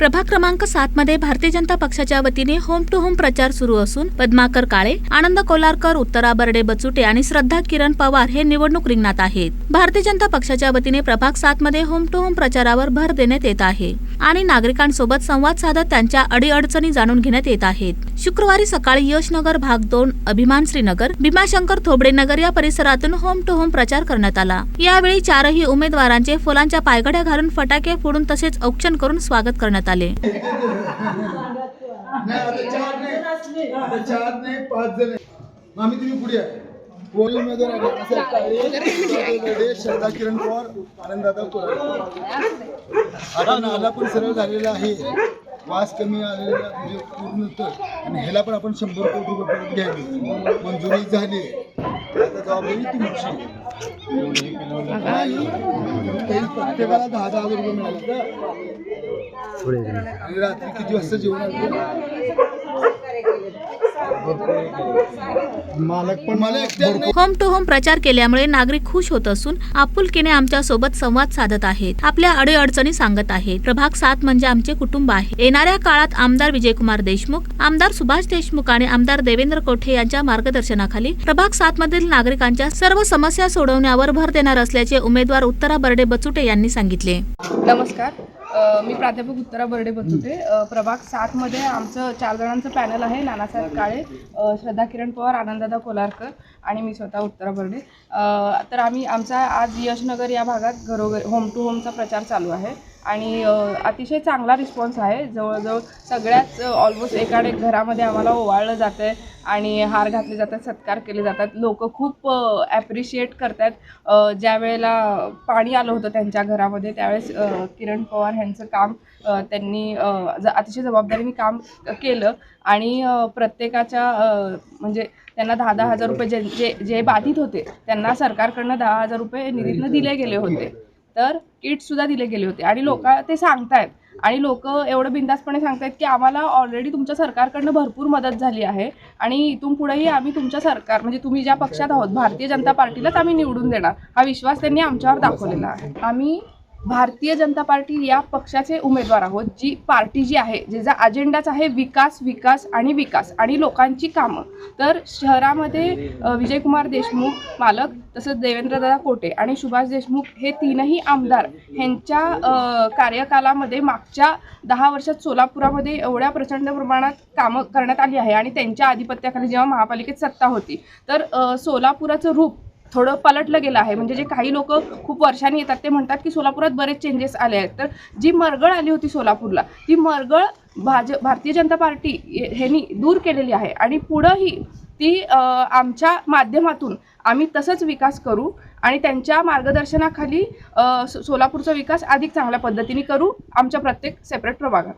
प्रभाग क्रमांक सात मध्ये भारतीय जनता पक्षाच्या वतीने होम टू होम प्रचार सुरू असून पद्माकर काळे आनंद कोलारकर उत्तरा बर्डे बचुटे आणि श्रद्धा किरण पवार हे निवडणूक रिंगणात आहेत. भारतीय जनता पक्षाच्या वतीने प्रभाग सात मध्ये होम टू होम प्रचारावर भर देण्यात येत आहे. आणि नागरिकांसोबत संवाद साधत त्यांच्या अडीअडचणी जाणून घेण्यात येत आहेत. शुक्रवारी सकाळी यशनगर भाग दोन अभिमान श्रीनगर भीमाशंकर थोबडे नगर या परिसरातून होम टू होम प्रचार करण्यात आला. यावेळी चारही उमेदवारांचे फुलांच्या पायघड्या घालून फटाके फोडून तसेच औक्षण करून स्वागत करण्यात आले. मामी तुम्ही पुढे उमेदवार आहे श्रद्धा किरण पवार आनंददादा कोल्हापूर आता नाला पण सरळ झालेला आहे. वास कमी आलेला म्हणजे पूर्ण तर. आणि ह्याला पण आपण शंभर कोटी रुपये परत घ्यावी मंजुरी झाली. आता जबाबदारी तुमची. काही प्रत्येकाला दहा दहा हजार रुपये मिळाले का? आणि रात्री किती वाजता जेवण मालक होम टू होम प्रचार केल्यामुळे नागरिक खुश होत असून आपुलकीने आमच्यासोबत संवाद साधत आहेत. आपल्या अडीअडचणी सांगत आहेत. प्रभाग सात म्हणजे आमचे कुटुंब आहे. येणाऱ्या काळात आमदार विजयकुमार देशमुख आमदार सुभाष देशमुख आणि आमदार देवेंद्र कोठे यांच्या मार्गदर्शनाखाली प्रभाग सात मधील नागरिकांच्या सर्व समस्या सोडवण्यावर भर देणार असल्याचे उमेदवार उत्तरा बर्डे बचुटे यांनी सांगितले. नमस्कार. मी प्राध्यापक उत्तरा बर्डे बचुते होते प्रभाग सातमध्ये आमचं चार जणांचं पॅनल आहे नानासाहेब काळे श्रद्धा किरण पवार आनंददादा कोलारकर आणि मी स्वतः उत्तरा बर्डे. तर आम्ही आमचा आज यशनगर या भागात घरोघरी होम टू होमचा प्रचार चालू आहे. आणि अतिशय चांगला रिस्पॉन्स आहे. जवळजवळ सगळ्याच ऑलमोस्ट एकाडे घरामध्ये आम्हाला ओवाळलं जातं आहे आणि हार घातले जातात सत्कार केले जातात. लोक खूप ॲप्रिशिएट करतात ज्या वेळेला पाणी आलं होतं त्यांच्या घरामध्ये त्यावेळेस किरण पवार ह्यांचं काम त्यांनी ज अतिशय जबाबदारीने काम केलं. आणि प्रत्येकाच्या म्हणजे त्यांना दहा दहा हजार रुपये जे जे जे बाधित होते त्यांना सरकारकडनं दहा हजार रुपये निधीतनं दिले गेले होते. तर किटसुद्धा दिले गेले होते. आणि लोक ते सांगतायत. आणि लोक एवढं बिंदासपणे सांगतायत की आम्हाला ऑलरेडी तुमच्या सरकारकडनं भरपूर मदत झाली आहे. आणि इथून पुढेही आम्ही तुमच्या सरकार म्हणजे तुम्ही ज्या पक्षात आहोत भारतीय जनता पार्टीलाच आम्ही निवडून देणार. हा विश्वास त्यांनी आमच्यावर दाखवलेला आहे. आम्ही भारतीय जनता पार्टी या पक्षाचे उमेदवार आहोत जी पार्टी जी आहे ज्याचा अजेंडाच आहे विकास विकास आणि विकास आणि लोकांची कामं. तर शहरामध्ये विजयकुमार देशमुख मालक तसंच देवेंद्रदादा कोटे आणि सुभाष देशमुख हे तीनही आमदार ह्यांच्या कार्यकालामध्ये मागच्या दहा वर्षात सोलापुरामध्ये एवढ्या प्रचंड प्रमाणात कामं करण्यात आली आहे आणि त्यांच्या आधिपत्याखाली जेव्हा महापालिकेत सत्ता होती तर सोलापुराचं रूप थोडं पलटलं गेलं आहे. म्हणजे जे काही लोक खूप वर्षांनी येतात ते म्हणतात की सोलापुरात बरेच चेंजेस आले आहेत. तर जी मरगळ आली होती सोलापूरला ती मरगळ भाज भारतीय जनता पार्टी ह्यांनी दूर केलेली आहे. आणि पुढंही ती आमच्या माध्यमातून आम्ही तसंच विकास करू आणि त्यांच्या मार्गदर्शनाखाली सो- सोलापूरचा विकास अधिक चांगल्या पद्धतीने करू आमच्या प्रत्येक सेपरेट प्रभागात